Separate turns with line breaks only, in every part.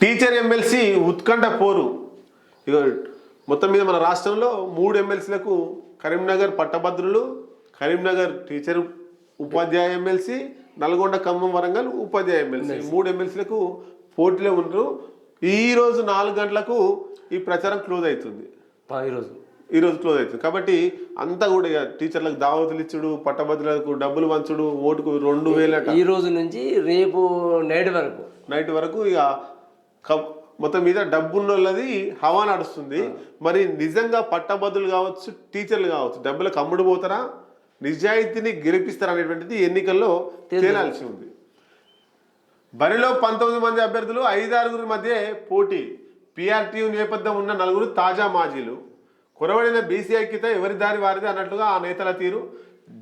Teacher MLC ఉత్కంఠ పోరు. ఇక మొత్తం మీద మన రాష్ట్రంలో మూడు ఎమ్మెల్సీలకు కరీంనగర్ పట్టభద్రులు కరీంనగర్ టీచర్ ఉపాధ్యాయ ఎమ్మెల్సీ నల్గొండ ఖమ్మం వరంగల్ ఉపాధ్యాయ ఎమ్మెల్సీ. మూడు ఎమ్మెల్సీలకు పోటీలో ఉంటారు ఈ రోజు నాలుగు గంటలకు ఈ ప్రచారం క్లోజ్ అవుతుంది
ఈరోజు
ఈ రోజు. క్లోజ్ అవుతుంది కాబట్టి అంతా కూడా ఇక టీచర్లకు దావతులు ఇచ్చుడు పట్టభద్రులకు డబ్బులు పంచుడు ఓటుకు రెండు వేలట.
ఈ రోజు నుంచి రేపు నైట్ వరకు.
నైట్ వరకు ఇక మొత్తం మీద డబ్బున్న వాళ్ళది హవా నడుస్తుంది. మరి నిజంగా పట్టభద్రులు కావచ్చు టీచర్లు కావచ్చు డబ్బులకు అమ్ముడు పోతారా? నిజాయితీని గెలిపిస్తారా అనేటువంటిది ఎన్నికల్లో తేలాల్సి ఉంది. బరిలో పంతొమ్మిది మంది అభ్యర్థులు ఐదారుగురి మధ్య పోటీ. పిఆర్టీయు నేపథ్యం ఉన్న నలుగురు తాజా మాజీలు. కురవడిన బీసీ ఐక్యత ఎవరి దారి వారిది అన్నట్లుగా ఆ నేతల తీరు.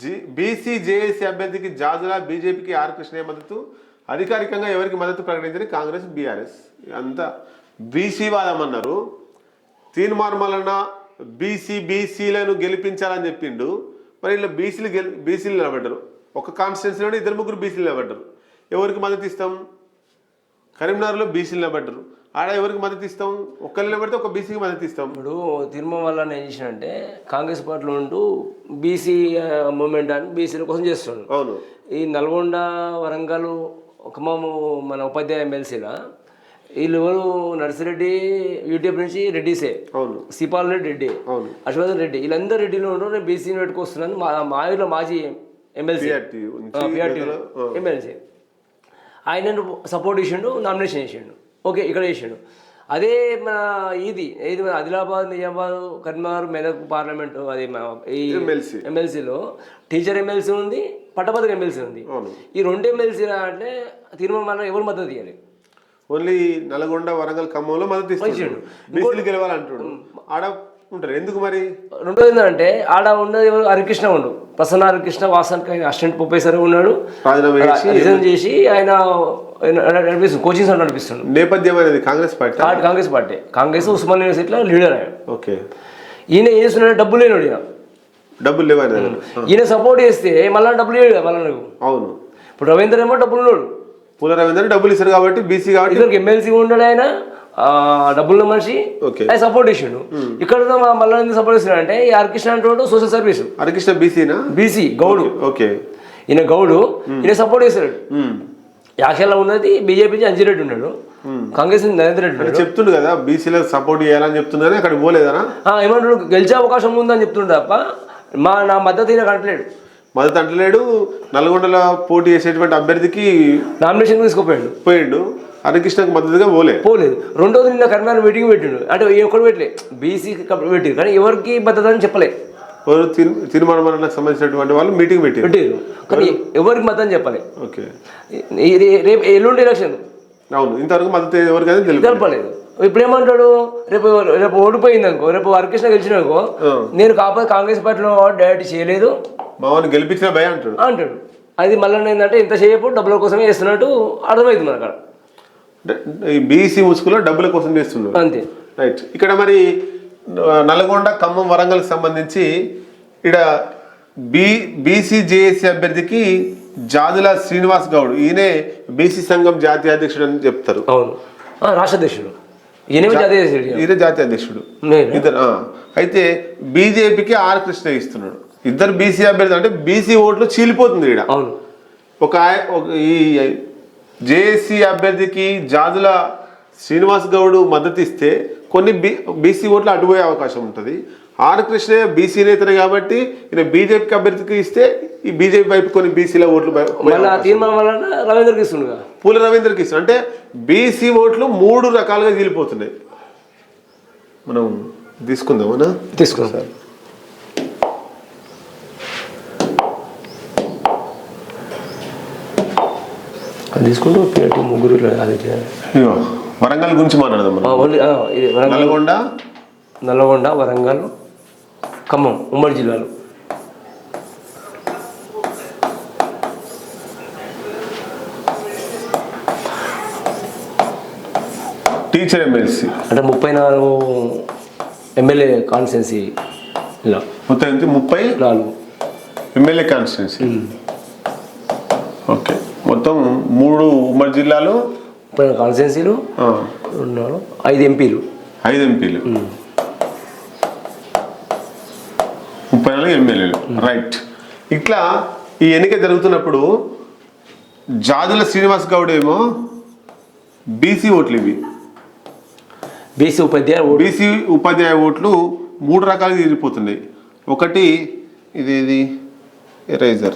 జి బీసీ జేఏసీ అభ్యర్థికి జాజుల బీజేపీకి ఆర్ కృష్ణయ్య మద్దతు. అధికారికంగా ఎవరికి మద్దతు ప్రకటించని కాంగ్రెస్ బీఆర్ఎస్. అంతా బీసీ వాదం అన్నారు. తీర్మానమాలన్న బీసీ బీసీలను గెలిపించాలని చెప్పిండు. మరి ఇలా బీసీలు గెలి బీసీలు నిలబడ్డారు. ఒక కాన్స్టిట్యున్సీలోనే ఇద్దరు ముగ్గురు బీసీలు నిలబడ్డారు. ఎవరికి మద్దతు ఇస్తాం? కరీంనగర్లో బీసీలు నిలబడ్డారు. ఆడ ఎవరికి మద్దతు ఇస్తాం? ఒక్కరు నిలబడితే ఒక బీసీకి మద్దతు ఇస్తాం.
ఇప్పుడు తిరుమల వల్ల ఏం చేసినంటే కాంగ్రెస్ పార్టీలో ఉంటూ బీసీ మూమెంట్ అని బీసీల కోసం చేస్తున్నాడు
అవును.
ఈ నల్గొండ వరంగల్ ఖమ్మము మన ఉపాధ్యాయ ఎమ్మెల్సీల వీళ్ళు నర్సిరెడ్డి యూటీఎఫ్ నుంచి రెడ్డిసే.
అవును.
సిపాల్ రెడ్డి. రెడ్డి
అవును.
హర్షవర్ధన్ రెడ్డి. వీళ్ళందరూ రెడ్డిలో ఉండరు నేను బీసీని పెట్టుకొస్తున్నాను మా మా ఊరిలో మాజీ ఎమ్మెల్సీ. ఎమ్మెల్సీ. ఆయన సపోర్ట్ చేసిండు నామినేషన్ చేసిండు. ఓకే ఇక్కడ చేసిండు. అదే మన ఇది ఏది మన ఆదిలాబాద్ నిజామాబాద్ కరీంనగర్ మెదక్ పార్లమెంట్ అది ఎమ్మెల్సీలో. టీచర్ ఎమ్మెల్సీ ఉంది. పట్టభద్రుల ఎమ్మెల్సీ ఉంది. ఈ రెండు ఎమ్మెల్సీ అంటే తీర్మానం వల్ల ఎవరు మద్దతు ఇవ్వాలి
ఓన్లీ నల్గొండ వరంగల్ ఖమ్మంలో మద్దతు ఇస్తాడు బీసీలు గెలవాలంటాడు. ఆడ ఉంటారు. ఎందుకు మరి?
రెండోది ఏంటంటే ఆడ ఉన్నది ఎవరు? హరికృష్ణ ఉండు. ప్రసన్న హరికృష్ణ వాసన్ అసిస్టెంట్ ప్రొఫెసర్ ఉన్నాడు?
చేసి
రిజైన్ చేసి ఆయన నడిపిస్తుంది కోచింగ్ సెంటర్ నడిపిస్తున్నాడు
నేపథ్యం అనేది కాంగ్రెస్ పార్టీ
కాంగ్రెస్ కాంగ్రెస్ పార్టీ. కాంగ్రెస్ ఉస్మాన్ యూనివర్సిటీలో లీడర్ ఆయన.
ఓకే.
ఈయన ఏం చేస్తున్నాడు? డబ్బులు లేనివాడు
డబ్బులు దగ్గర.
ఈయన సపోర్ట్ చేస్తే మళ్ళీ డబ్బులు కదా మళ్ళీ నాకు
అవును.
ఇప్పుడు రవీంద్ర ఏమో డబ్బులు ఉన్నాడు
పూల రవీంద్ర డబ్బులు ఇస్తారు కాబట్టి బీసీ కాబట్టి
ఇద్దరికి ఎమ్మెల్సీ ఉన్నాడు ఆయన ఆ, డబ్బున్న మనిషి.
ఓకే.
ఆయన సపోర్ట్ చేసిండు. ఇక్కడ మళ్ళీ ఎందుకు సపోర్ట్ చేస్తున్నాడు అంటే ఈ హరికృష్ణ అంటే సోషల్ సర్వీస్
హరికృష్ణ బీసీనా
బీసీ గౌడు.
ఓకే
ఈయన గౌడు ఈయన సపోర్ట్ చేస్తాడు.
ఉమ్.
యాక్షన్లో ఉన్నది బీజేపీ నుంచి అంజిరెడ్డి ఉన్నాడు. కాంగ్రెస్ నరేంద్ర రెడ్డి ఉన్నాడు.
చెప్తుండు కదా బీసీలకు సపోర్ట్ చేయాలని చెప్తుందని అక్కడ పోలేదనా
ఆ, ఏమంటాడు గెలిచే అవకాశం ఉందని చెప్తుండే తప్ప మా నా మద్దతు ఈయన కంటలేడు
మొదట అంటలేడు నల్గొండలో పోటీ చేసేటువంటి అభ్యర్థికి
నామినేషన్ తీసుకుపోయాడు.
పోయిండు. హరికృష్ణకు మద్దతుగా పోలే.
పోలేదు. రెండోది నిన్న కరీంనగర్ మీటింగ్ పెట్టిండు. అంటే ఏ ఒక్కడు పెట్టలే. బీసీ పెట్టిండు కానీ ఎవరికి మద్దతు అని చెప్పలే.
ఎవరు సంబంధించినటువంటి వాళ్ళు మీటింగ్ పెట్టారు.
పెట్టారు. కానీ ఎవరికి మద్దతు అని చెప్పలే.
ఓకే.
రేపు ఎల్లుండి ఎలక్షన్.
అవును. ఇంతవరకు మద్దతు ఎవరికైనా తెలుపు
తెలపలేదు. ఇప్పుడు ఏమంటాడు రేపు రేపు ఓడిపోయింది అనుకో రేపు హరికృష్ణ గెలిచిన అనుకో. నేను కాకపోతే కాంగ్రెస్ పార్టీలో డైరెక్ట్ చేయలేదు.
మామూలు గెలిపించిన భయ అంటాడు.
అంటాడు. అది మళ్ళీ ఏంటంటే ఇంతసేపు డబ్బుల కోసమే చేస్తున్నట్టు అర్థమవుతుంది మనకు అక్కడ.
బీసీ ముసుగులో డబ్బుల కోసం చేస్తున్నారు
అంతే.
రైట్. ఇక్కడ మరి నల్గొండ ఖమ్మం వరంగల్కి సంబంధించి ఇక్కడ బీ బీసీ జేఏసీ అభ్యర్థికి జాదుల శ్రీనివాస్ గౌడ్ ఈయనే బీసీ సంఘం జాతీయ అధ్యక్షుడు అని చెప్తారు.
అవును. రాష్ట్ర అధ్యక్షుడు.
ఈయన జాతీయ అధ్యక్షుడు. ఇద్దరు. అయితే బీజేపీకి ఆర్ కృష్ణ ఇస్తున్నాడు. ఇద్దరు బీసీ అభ్యర్థి అంటే బీసీ ఓట్లు చీలిపోతుంది ఇక్కడ
అవును.
ఒక ఈ జేఏసీ అభ్యర్థికి జాజుల శ్రీనివాస్ గౌడ్ మద్దతు ఇస్తే కొన్ని బీ బీసీ ఓట్లు అడ్డుపోయే అవకాశం ఉంటుంది. ఆర్ కృష్ణయ్య బీసీ నేతనే కాబట్టి ఈయన బీజేపీకి అభ్యర్థికి ఇస్తే ఈ బీజేపీ వైపు కొన్ని బీసీల ఓట్లు
తీర్మానం వలన రవీంద్రకి ఇస్తుండగా?
పూల రవీంద్రకి ఇస్తాం అంటే బీసీ ఓట్లు మూడు రకాలుగా చీలిపోతున్నాయి మనం తీసుకుందామనా
తీసుకున్నాం
సార్.
అది తీసుకుంటూ ముగ్గురు
వరంగల్ గురించి మాట్లాడదాం నల్గొండ?
నల్లగొండ వరంగల్ ఖమ్మం ఉమ్మడి జిల్లాలు.
టీచర్ ఎమ్మెల్సీ
అంటే ముప్పై నాలుగు ఎమ్మెల్యే కాన్స్టిట్యున్సీ ఇలా
మొత్తం ఎంత? ముప్పై?
నాలుగు.
MLA constituency. ఓకే. మొత్తం మూడు ఉమ్మడి జిల్లాలు?
ముప్పై నాలుగు కాన్స్టిట్యున్సీలు నాలుగు, ఐదు ఎంపీలు.
ఐదు ఎంపీలు. ముప్పై నాలుగు ఎమ్మెల్యేలు. రైట్. ఇట్లా ఈ ఎన్నిక జరుగుతున్నప్పుడు జాజుల శ్రీనివాస్ గౌడ్ ఏమో బీసీ ఓట్లు ఇవి.
బీసీ ఉపాధ్యాయ
బీసీ ఉపాధ్యాయ ఓట్లు మూడు రకాలుగా తీరిపోతున్నాయి ఒకటి ఇదేది ఎరేజర్.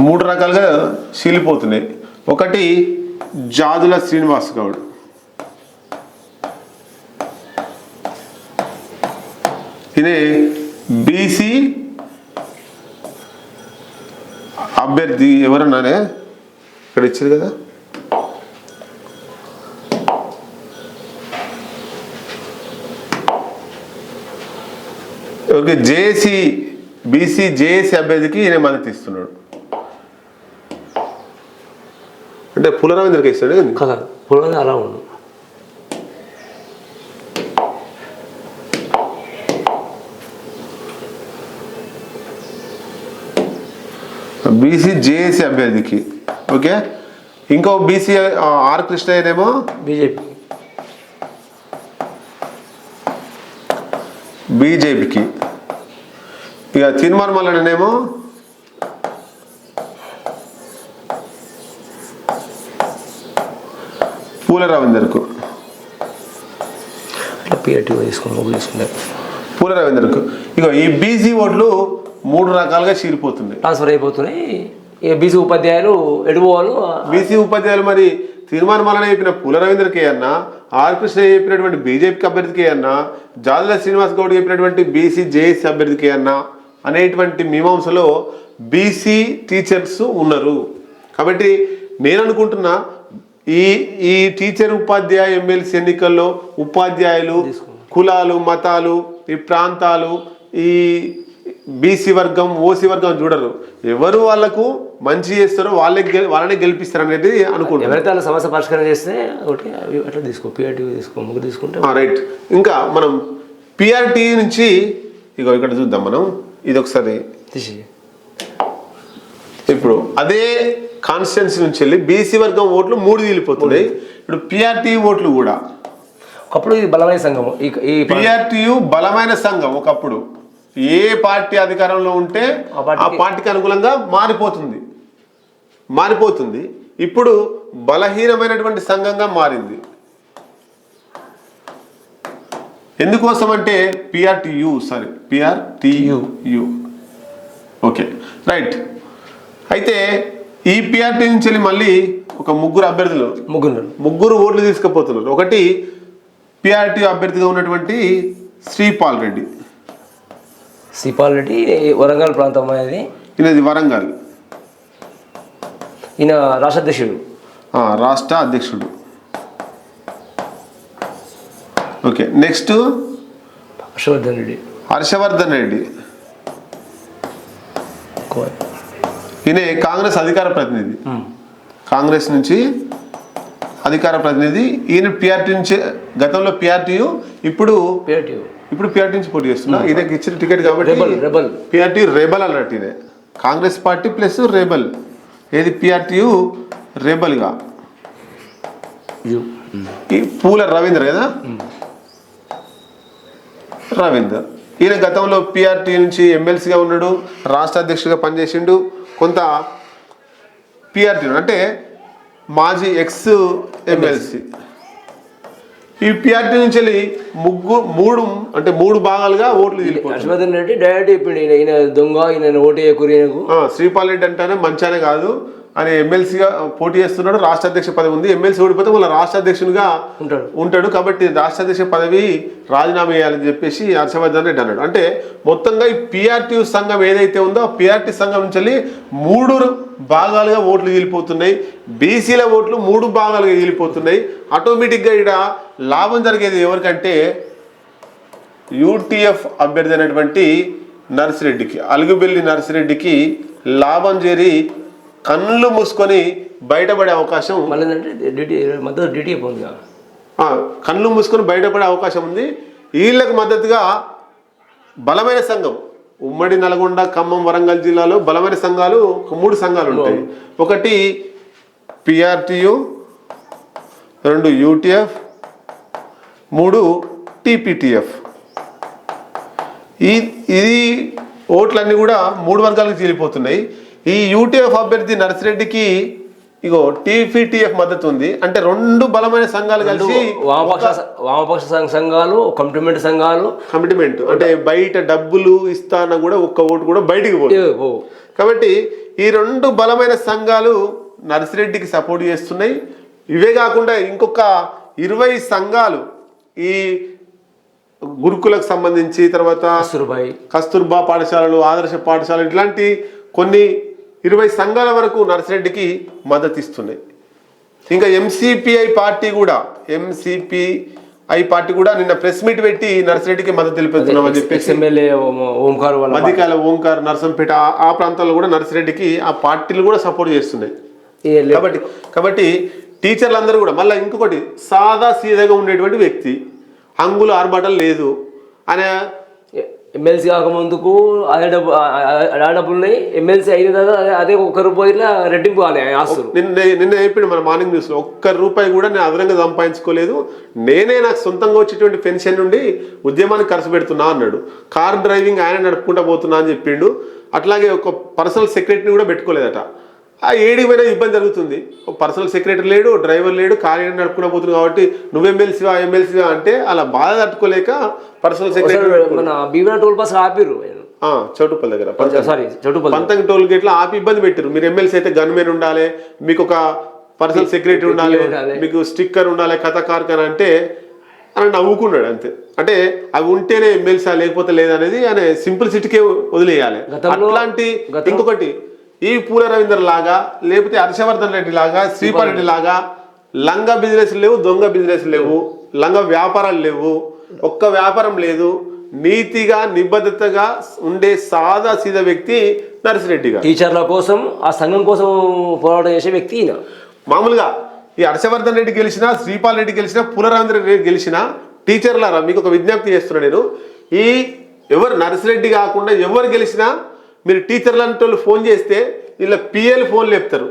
మూడు రకాలుగా చీలిపోతున్నాయి. ఒకటి జాదుల శ్రీనివాస్ గౌడ్. ఇది బీసీ అభ్యర్థి ఎవరన్నారే ఇక్కడ ఇచ్చారు కదా? ఓకే జేఏసీ బీసీ జేఏసీ అభ్యర్థికి ఈయన మద్దతు ఇస్తున్నాడు. అంటే పులరవీంద్రకి ఇస్తాడు కదా?
అలా ఉండు
బీసీ జేఏసీ అభ్యర్థికి. ఓకే? ఇంకో బీసీ ఆర్ కృష్ణయ్యనేమో?
బీజేపీ.
బీజేపీకి. ఇక తిన్మర్మలనేమో పూల రవీందర్కు పూల రవీందర్కు ఇక ఈ బీసీ ఓట్లు మూడు రకాలుగా చీలిపోతున్నాయి
ట్రాన్స్ఫర్ అయిపోతున్నాయి. ఇక బీసీ ఉపాధ్యాయులు ఎడుపోవాలు.
బీసీ ఉపాధ్యాయులు మరి తీర్మానం చెప్పిన పూల రవీంద్రకి అన్నా ఆర్ కృష్ణ చెప్పినటువంటి బీజేపీకి అభ్యర్థికి అన్నా జాదుల శ్రీనివాస్ గౌడ్ చెప్పినటువంటి బీసీ జేఏసీ అభ్యర్థికి అన్నా అనేటువంటి మీమాంసలో బీసీ టీచర్స్ ఉన్నారు. కాబట్టి నేను అనుకుంటున్నా ఈ ఈ టీచర్ ఉపాధ్యాయ ఎమ్మెల్సీ ఎన్నికల్లో ఉపాధ్యాయులు కులాలు మతాలు ఈ ప్రాంతాలు ఈ బీసీ వర్గం ఓసీ వర్గం చూడరు. ఎవరు వాళ్ళకు మంచి చేస్తారో వాళ్ళే గె- వాళ్ళనే గెలిపిస్తారు అనేది అనుకుంటున్నాను
ఎవరైతే వాళ్ళ సమస్య పరిష్కారం చేస్తే ఒకటి అట్లా తీసుకో పిఆర్టీ తీసుకో ముగ్గురు తీసుకుంటే
రైట్ ఇంకా మనం పిఆర్టీ నుంచి ఇగో ఇక్కడ చూద్దాం మనం. ఇది ఒకసారి
తీసి.
ఇప్పుడు అదే కాన్స్టిట్యున్సీ నుంచి వెళ్ళి బీసీ వర్గం ఓట్లు మూడు తీలిపోతున్నాయి. ఇప్పుడు పిఆర్టీ ఓట్లు కూడా.
ఒకప్పుడు ఇది బలమైన సంఘం ఈ ఈ
పిఆర్టీయు బలమైన సంఘం ఒకప్పుడు. ఏ పార్టీ అధికారంలో ఉంటే
ఆ పార్టీకి
అనుకూలంగా మారిపోతుంది. మారిపోతుంది. ఇప్పుడు బలహీనమైనటువంటి సంఘంగా మారింది. ఎందుకోసం అంటే PRTU sorry PRTU okay right అయితే ఈ పిఆర్టీ నుంచి వెళ్ళి మళ్ళీ ఒక ముగ్గురు అభ్యర్థులు.
ముగ్గురు.
ముగ్గురు ఓట్లు తీసుకుపోతున్నారు. ఒకటి పిఆర్టీ అభ్యర్థిగా ఉన్నటువంటి శ్రీపాల్ రెడ్డి.
సిపాల్ రెడ్డి వరంగల్ ప్రాంతం అనేది.
ఈయనది వరంగల్.
ఈయన రాష్ట్ర అధ్యక్షుడు.
రాష్ట్ర అధ్యక్షుడు. Okay next?
హర్షవర్ధన్ రెడ్డి.
హర్షవర్ధన్ రెడ్డి. ఈయన కాంగ్రెస్ అధికార ప్రతినిధి. కాంగ్రెస్ నుంచి అధికార ప్రతినిధి. ఈయన పిఆర్టీ నుంచి గతంలో పిఆర్టీయు ఇప్పుడు
పిఆర్టీ
ఇప్పుడు పిఆర్టీ నుంచి పోటీ చేస్తున్నా. ఈయనకి ఇచ్చిన టికెట్ కాబట్టి
రెబల్
పిఆర్టీ రెబల్ అన్నట్టు ఇదే కాంగ్రెస్ పార్టీ ప్లస్ రెబల్. ఏది పిఆర్టీయు రెబల్గా. పూల రవీంద్ర కదా రవీందర్ ఈయన గతంలో పిఆర్టీ నుంచి ఎమ్మెల్సీగా ఉన్నాడు రాష్ట్ర అధ్యక్షుడిగా పనిచేసిండు. కొంత పిఆర్టీ అంటే మాజీ ఎక్స్ ఎమ్మెల్సీ ఈ పిఆర్టీ నుంచి వెళ్ళి ముగ్గు మూడు అంటే మూడు భాగాలుగా ఓట్లు
హర్షవర్ధన్ రెడ్డి డైరెక్ట్ చెప్పిండు ఈయన దొంగ ఈయన ఓటు
శ్రీపాల్ రెడ్డి అంటేనే మంచానే కాదు. ఆయన ఎమ్మెల్సీగా పోటీ చేస్తున్నాడు రాష్ట్ర అధ్యక్ష పదవి ఉంది. ఎమ్మెల్సీ ఓడిపోతే మళ్ళీ రాష్ట్ర అధ్యక్షునిగా
ఉంటాడు.
ఉంటాడు. కాబట్టి రాష్ట్ర అధ్యక్ష పదవి రాజీనామా చేయాలని చెప్పేసి హర్షవర్ధన్ రెడ్డి అన్నాడు. అంటే మొత్తంగా ఈ పిఆర్టీ సంఘం ఏదైతే ఉందో ఆ పిఆర్టీ సంఘం నుంచి మూడు భాగాలుగా ఓట్లు వీలిపోతున్నాయి బీసీల ఓట్లు మూడు భాగాలుగా వీలిపోతున్నాయి ఆటోమేటిక్గా ఇక్కడ లాభం జరిగేది ఎవరికంటే యూటీఎఫ్ అభ్యర్థి అయినటువంటి నర్సిరెడ్డికి అలుగుబెల్లి నర్సిరెడ్డికి లాభం చేరి కళ్ళు మూసుకొని బయటపడే అవకాశం
మళ్ళీ ఏంటంటే డ్యూటీ మద్దతు
కళ్ళు మూసుకొని బయటపడే అవకాశం ఉంది. వీళ్ళకి మద్దతుగా బలమైన సంఘం ఉమ్మడి నల్గొండ ఖమ్మం వరంగల్ జిల్లాలో బలమైన సంఘాలు ఒక మూడు సంఘాలు ఉంటాయి. ఒకటి పిఆర్టియు రెండు యూటీఎఫ్ మూడు టీపీటీఎఫ్. ఈ ఇది ఓట్లన్నీ కూడా మూడు వర్గాలకు చీలిపోతున్నాయి ఈ యూటీఎఫ్ అభ్యర్థి నర్సిరెడ్డికి ఇగో టీపీటీఎఫ్ మద్దతు ఉంది అంటే రెండు బలమైన సంఘాలు కలిసి
వామపక్ష వామపక్ష సంఘ- సంఘాలు కంప్లిమెంట్ సంఘాలు.
కమిట్మెంట్ అంటే బయట డబ్బులు ఇస్తాన కూడా ఒక్క ఓటు కూడా బయటికి
ఓ,
కాబట్టి ఈ రెండు బలమైన సంఘాలు నర్సిరెడ్డికి సపోర్ట్ చేస్తున్నాయి. ఇవే కాకుండా ఇంకొక ఇరవై సంఘాలు ఈ గురుకులకు సంబంధించి తర్వాత కస్తూర్బా పాఠశాలలు ఆదర్శ పాఠశాలలు ఇట్లాంటి కొన్ని ఇరవై సంఘాల వరకు నర్సిరెడ్డికి మద్దతు ఇస్తున్నాయి ఇంకా ఎంసీపీఐ పార్టీ కూడా ఎంసీపీఐ పార్టీ కూడా నిన్న ప్రెస్ మీట్ పెట్టి నర్సిరెడ్డికి మద్దతు తెలిపిస్తున్నామని చెప్పేసి
ఎమ్మెల్యే ఓంకార్
మధ్యకాల ఓంకార్ నర్సంపేట ఆ- ప్రాంతాల్లో కూడా నర్సిరెడ్డికి ఆ పార్టీలు కూడా సపోర్ట్ చేస్తున్నాయి. కాబట్టి కాబట్టి టీచర్లు అందరూ కూడా మళ్ళీ ఇంకొకటి సాదా సీదాగా ఉండేటువంటి వ్యక్తి హంగులు ఆర్భాటలు లేదు. అనే
ఎమ్మెల్సీ కాకముందుకు అదే డబ్బు ఆ- ఆ- డబ్బులు ఉన్నాయి ఎమ్మెల్సీ అయిన తర్వాత అదే- అదే ఒక్క రూపాయిలా రెట్టింపు కాలే ఆస్తులు.
నిన్న నిన్న చెప్పిండు మన మార్నింగ్ న్యూస్లో ఒక్క రూపాయి కూడా నేను అదనంగా సంపాదించుకోలేదు. నేనే నాకు సొంతంగా వచ్చేటువంటి పెన్షన్ నుండి ఉద్యమానికి ఖర్చు పెడుతున్నా అన్నాడు. కార్ డ్రైవింగ్ ఆయన నడుపుకుంటా పోతున్నా అని చెప్పిండు. అట్లాగే ఒక పర్సనల్ సెక్రటరీని కూడా పెట్టుకోలేదట. ఆ ఏడికి పోయినా ఇబ్బంది జరుగుతుంది. పర్సనల్ సెక్రటరీ లేడు డ్రైవర్ లేడు కార్ నడుపుకుంటా పోతుంది కాబట్టి నువ్వు ఎమ్మెల్సీవా ఎమ్మెల్సీవా అంటే అలా బాధ తట్టుకోలేక పర్సనల్ సెక్రటరీ
మన భీమా టోల్ పాస్ ఆపిర్రు.
చౌటుపల్లి దగ్గర
సారీ చౌటుపల్లి
పంతంగి టోల్ గేట్లో ఆపి ఇబ్బంది పెట్టారు మీరు ఎమ్మెల్సీ అయితే గన్మెన్ ఉండాలి మీకు ఒక పర్సనల్ సెక్రటరీ ఉండాలి. మీకు స్టిక్కర్ ఉండాలి కథ కార్కన్ అంటే అని నవ్వుకున్నాడు అంతే. అంటే అవి ఉంటేనే ఎమ్మెల్సీ లేకపోతే లేదనేది ఆయన సింపుల్ సిటీకే వదిలేయాలి. అట్లాంటి ఇంకొకటి ఈ పూల రవీందర్ లాగా లేకపోతే హర్షవర్ధన్ రెడ్డి లాగా శ్రీపాల్ రెడ్డి లాగా లంగ బిజినెస్ లేవు దొంగ బిజినెస్ లేవు లంగ వ్యాపారాలు లేవు ఒక్క వ్యాపారం లేదు నీతిగా నిబద్ధతగా ఉండే సాదా సీదా వ్యక్తి నర్సిరెడ్డి గారు
టీచర్ల కోసం ఆ సంఘం కోసం పోరాటం చేసే వ్యక్తి
మామూలుగా ఈ హర్షవర్ధన్ రెడ్డి గెలిచినా శ్రీపాల్ రెడ్డి గెలిచినా పునరాంధ్ర రెడ్డి గెలిచినా టీచర్లారా మీకు ఒక విజ్ఞప్తి చేస్తున్నా నేను ఈ ఎవరు నర్సిరెడ్డి కాకుండా ఎవరు గెలిచినా మీరు టీచర్లు అంటే వాళ్ళు ఫోన్ చేస్తే వీళ్ళ పిఏలు ఫోన్లు చెప్తారు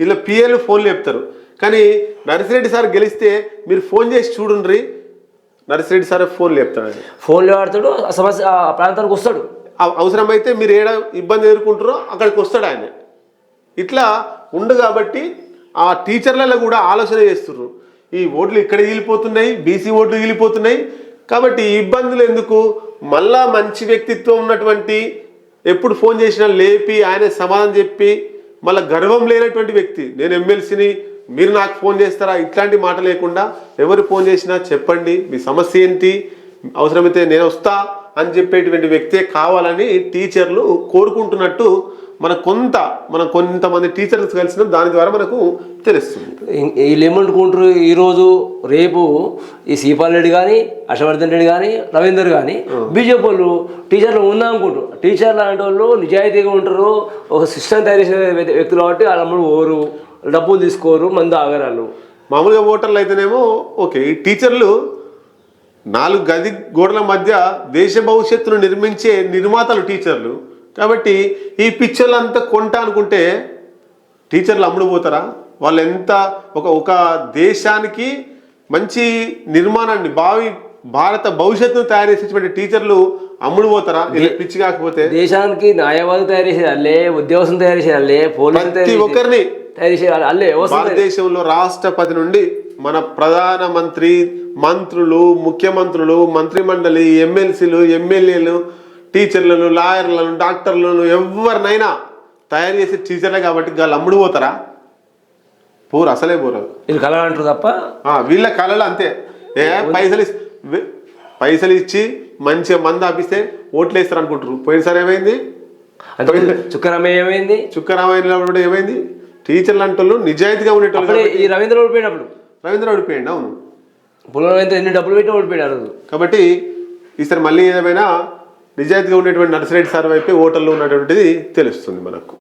వీళ్ళ పిఏలు ఫోన్లు చెప్తారు కానీ నర్సిరెడ్డి సార్ గెలిస్తే మీరు ఫోన్ చేసి చూడండి నర్సిరెడ్డి సార్ ఫోన్లు చెప్తాడు.
ఫోన్లో ఆడుతాడు సమస్య ప్రాంతానికి వస్తాడు.
అవ- అవసరమైతే మీరు ఏడ ఇబ్బంది ఎదుర్కొంటారో అక్కడికి వస్తాడు ఆయన. ఇట్లా ఉండు కాబట్టి ఆ టీచర్లలో కూడా ఆలోచన చేస్తుర్రు. ఈ ఓట్లు ఇక్కడ వీలిపోతున్నాయి బీసీ ఓట్లు వీలిపోతున్నాయి కాబట్టి ఈ ఇబ్బందులు ఎందుకు? మళ్ళా మంచి వ్యక్తిత్వం ఉన్నటువంటి ఎప్పుడు ఫోన్ చేసినా లేపి ఆయన సమాధానం చెప్పి మళ్ళీ గర్వం లేనటువంటి వ్యక్తి. నేను ఎమ్మెల్సీని మీరు నాకు ఫోన్ చేస్తారా? ఇట్లాంటి మాట లేకుండా ఎవరు ఫోన్ చేసినా చెప్పండి మీ సమస్య ఏంటి? అవసరమైతే నేను వస్తా అని చెప్పేటువంటి వ్యక్తే కావాలని టీచర్లు కోరుకుంటున్నట్టు మన కొంత మన కొంతమంది టీచర్స్ కలిసిన దాని ద్వారా మనకు తెలుస్తుంది.
ఈ- వీళ్ళు ఏమనుకుంటారు ఈరోజు రేపు ఈ సీపాల్ రెడ్డి కానీ హర్షవర్ధన్ రెడ్డి కానీ రవీందర్ కానీ బీజేపీ వాళ్ళు టీచర్లు ఉందా అనుకుంటారు టీచర్లు లాంటి వాళ్ళు నిజాయితీగా ఉంటారు. ఒక సిస్టమ్ తయారు చేసిన వ్యక్తి- వ్యక్తులు కాబట్టి వాళ్ళ ఓరు డబ్బులు తీసుకోరు మందు ఆగరాలు
మామూలుగా ఓటర్లు అయితేనేమో ఓకే ఈ టీచర్లు నాలుగు గది గోడల మధ్య దేశ భవిష్యత్తును నిర్మించే నిర్మాతలు టీచర్లు. కాబట్టి ఈ పిక్చర్లంతా కొంట అనుకుంటే టీచర్లు అమ్ముడుపోతారా వాళ్ళు ఎంత ఒక ఒక దేశానికి మంచి నిర్మాణాన్ని భావి భారత భవిష్యత్తును తయారు చేసేటువంటి టీచర్లు అమ్ముడుపోతారా ఇలా పిచ్చి కాకపోతే.
దేశానికి న్యాయవాదం తయారు చేసేది అల్లే ఉద్యోగం తయారు చేసేది అల్లే పోలీసులు
ప్రతి ఒక్కరిని.
తయారు చేసేది అల్లే
భారతదేశంలో రాష్ట్రపతి నుండి మన ప్రధానమంత్రి మంత్రులు ముఖ్యమంత్రులు మంత్రిమండలి ఎమ్మెల్సీలు ఎమ్మెల్యేలు టీచర్లను లాయర్లను డాక్టర్లను ఎవరినైనా తయారు చేసే టీచర్లే కాబట్టి వాళ్ళు అమ్ముడు పోతారా? పోరు అసలే పోరు.
వీళ్ళు కళ అంటారు తప్ప
వీళ్ళ కళలు అంతే. ఏ పైసలు పైసలు ఇచ్చి మంచిగా మంది ఆపిస్తే ఓట్లు వేస్తారు అనుకుంటారు పోయినసారి ఏమైంది?
చుక్కరమయ్య ఏమైంది?
చుక్కరామాయణ కూడా ఏమైంది? టీచర్లు అంటే నిజాయితీగా ఉండేటోళ్ళు
అప్పుడే ఈ రవీంద్ర ఓడిపోయినప్పుడు.
రవీంద్ర ఓడిపోయింది అవును.
పునర్వైతే ఎన్ని డబ్బులు పెట్టి రోజు
కాబట్టి ఈసారి మళ్ళీ ఏమైనా నిజాయితీగా ఉండేటువంటి నర్సిరెడ్డి సార్ వైపే ఓటర్లు ఉన్నటువంటిది తెలుస్తుంది మనకు.